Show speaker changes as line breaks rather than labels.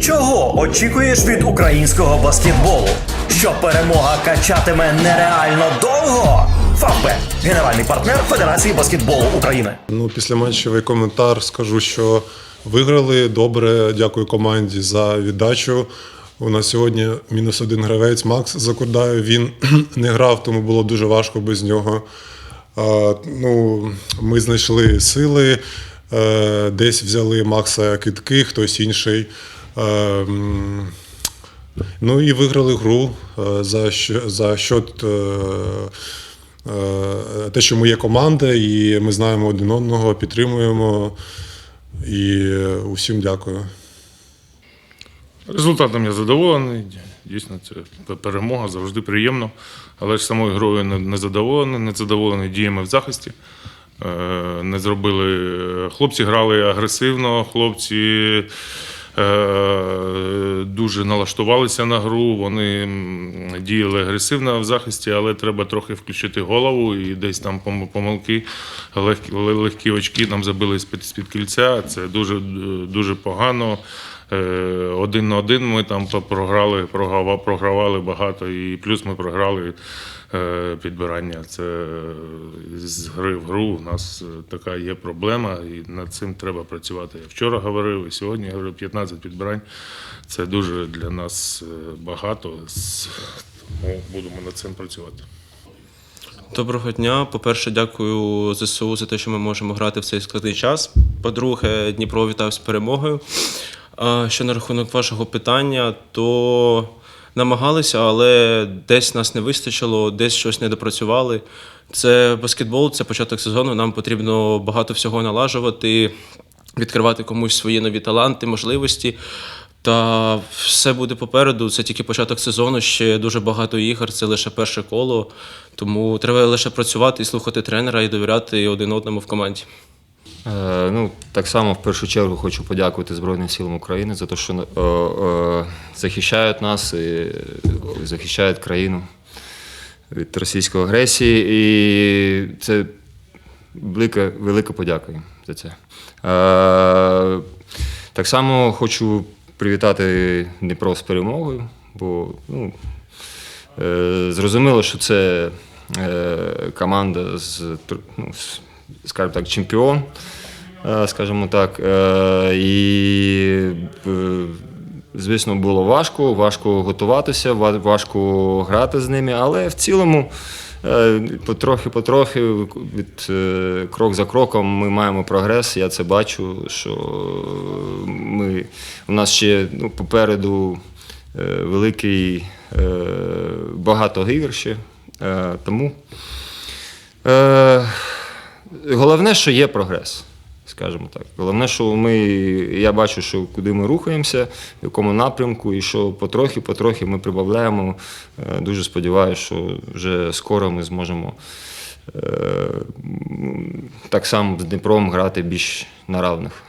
Чого очікуєш від українського баскетболу? Що перемога качатиме нереально довго? Фавбет – генеральний партнер Федерації баскетболу України.
Ну, після матчевий коментар скажу, що виграли добре. Дякую команді за віддачу. У нас сьогодні мінус один гравець Макс Закурдаю. Він не грав, тому було дуже важко без нього. А, ну, ми знайшли сили, е, десь взяли Макса китки, хтось інший. Е, м, Ну і виграли гру е, за, за счет е, е, те, що ми є команда, і ми знаємо один одного, підтримуємо. І усім дякую.
Результатом я задоволений. Дійсно, це перемога завжди приємно. Але ж самою грою не- задоволений, не задоволений діями в захисті. Не зробили. Хлопці грали агресивно, хлопці дуже налаштувалися на гру. Вони діяли агресивно в захисті, але треба трохи включити голову і десь там пом- помилки, легкі, легкі очки нам забили з-під кільця. Це дуже дуже погано. Е, Один на один ми там програли, програвали багато, і плюс ми програли е, підбирання. Це е, з гри в гру. У нас така є проблема, і над цим треба працювати. Я вчора говорив, і сьогодні говорю, 15 підбирань. Це дуже для нас багато. Тому будемо над цим працювати.
Доброго дня. По-перше, дякую ЗСУ за те, що ми можемо грати в цей складний час. По-друге, Дніпро вітав з перемогою. А що на рахунок вашого питання, то намагалися, але десь нас не вистачило, десь щось не допрацювали. Це баскетбол, це початок сезону. Нам потрібно багато всього налажувати, відкривати комусь свої нові таланти, можливості. Та все буде попереду. Це тільки початок сезону, ще дуже багато ігор, це лише перше коло. Тому треба лише працювати і слухати тренера і довіряти один одному в команді.
Е, Ну, так само в першу чергу хочу подякувати Збройним силам України за те, що е, е, захищають нас і захищають країну від російської агресії. І це велика, велика подяка їм за це. Е, Так само хочу привітати Дніпро з перемогою, бо ну, Е, Зрозуміло, що це е, команда з, ну, з, скажімо так, чемпіон, е, скажімо так. Е, І, е, звісно, було важко, важко готуватися, важко грати з ними, але в цілому. Потрохи-потрохи, від крок за кроком ми маємо прогрес. Я це бачу, що ми, у нас ще ну, попереду великий багато ігор ще. Тому головне, що є прогрес, скажімо так. Головне, що ми, я бачу, що куди ми рухаємося, в якому напрямку, і що потрохи-потрохи ми прибавляємо. Е, дуже сподіваюся, що вже скоро ми зможемо е, так само з Дніпром грати більш на равних.